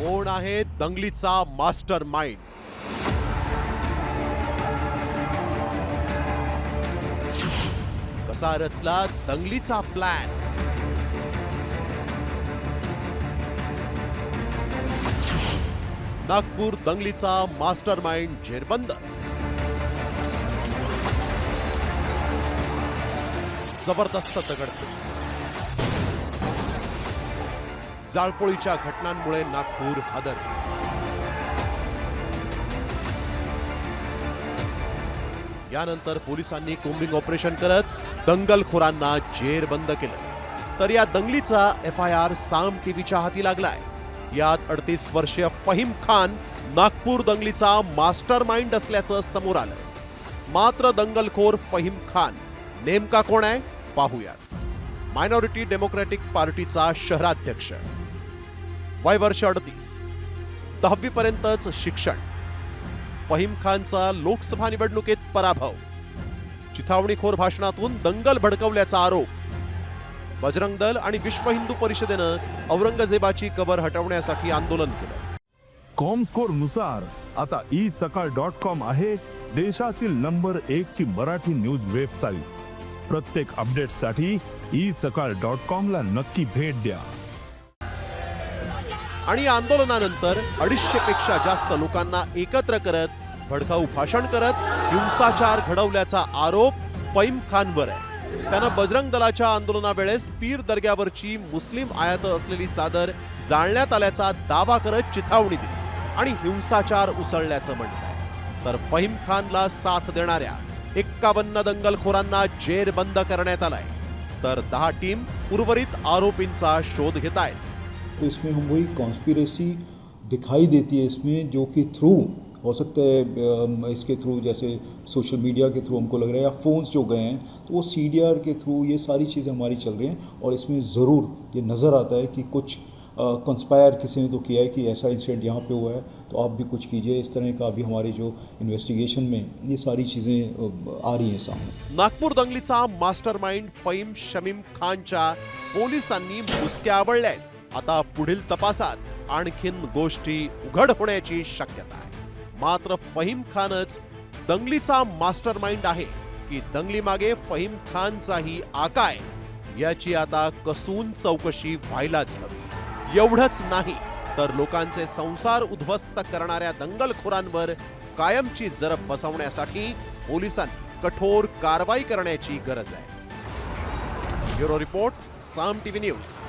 कोण आहे दंगलीचा mastermind कसा रचला दंगलीचा प्लॅन? नागपूर दंगलीचा मास्टर माइंड झेरबंद जबरदस्त दगडतो जाळपोळीच्या घटनांमुळे नागपूर हादर. यानंतर पोलिसांनी कोम्बिंग ऑपरेशन करत दंगलखोरांना जेरबंद केलं. तर या दंगलीचा एफ आय आर साम टीव्हीच्या हाती लागलाय. यात अडतीस वर्षीय फहीम खान नागपूर दंगलीचा मास्टर माइंड असल्याचं समोर आलं. मात्र दंगलखोर फहीम खान नेमका कोण आहे? पाहूयात. मायनॉरिटी डेमोक्रॅटिक पार्टीचा शहराध्यक्ष. वय वर्ष अडतीस. दहावीपर्यंतच शिक्षण. फहीम खानचा लोकसभा निवडणुकीत पराभव. चिथावणीखोर भाषणातून दंगल भडकवल्याचा आरोप. बजरंग दल आणि विश्व हिंदू परिषदेनं औरंगजेबाची कबर हटवण्यासाठी आंदोलन केलं. कॉमस्कोरनुसार आता ई सकाळ डॉट कॉम आहे देशातील नंबर एक ची मराठी न्यूज वेबसाईट प्रत्येक अपडेटसाठी ई सकाळ डॉट कॉम ला नक्की भेट द्या. आणि आंदोलनानंतर अडीचशे पेक्षा जास्त लोकांना एकत्र करत भडकाऊ भाषण करत हिंसाचार घडवल्याचा आरोप पैम खानवर आहे. त्यानं बजरंग दलाच्या आंदोलनावेळेस पीर दर्ग्यावरची मुस्लिम आयात असलेली चादर जाळण्यात आल्याचा दावा करत चिथावणी दिली आणि हिंसाचार उसळल्याचं म्हटलंय तर फहीम खानला साथ देणाऱ्या एक्कावन्न दंगलखोरांना जेरबंद करण्यात आलाय. तर दहा टीम उर्वरित आरोपींचा शोध घेत आहेत तो इसमें हम वही कॉन्स्पिरेसी दिखाई देती है इसमें, जो कि थ्रू हो सकता है इसके थ्रू जैसे सोशल मीडिया के थ्रू हमको लग रहा है, या फ़ोन्स जो गए हैं तो वो सीडीआर के थ्रू ये सारी चीज़ें हमारी चल रही हैं, और इसमें ज़रूर ये नज़र आता है कि कुछ कंस्पायर किसी ने तो किया है कि ऐसा इंसिडेंट यहाँ पे हुआ है तो आप भी कुछ कीजिए, इस तरह का अभी हमारी जो इन्वेस्टिगेशन में ये सारी चीज़ें आ रही हैं सामने। नागपूर दंगलीचा मास्टर माइंड फईम शमीम खानच्या पोलिसांनी मुसक्या आवळल्या आहेत आता पुढील तपासात आणखीन गोष्टी उघड होण्याची शक्यता आहे. मात्र फहीम खानच दंगलीचा मास्टर माइंड आहे की दंगली मागे फहीम खानचाही आकाय याची आता कसून चौकशी व्हायलाच हवी. एवढंच नाही तर लोकांचे संसार उद्ध्वस्त करणाऱ्या दंगलखोरांवर कायमची जरब बसवण्यासाठी पोलिसांनी कठोर कारवाई करण्याची गरज आहे. Bureau report Saam TV news.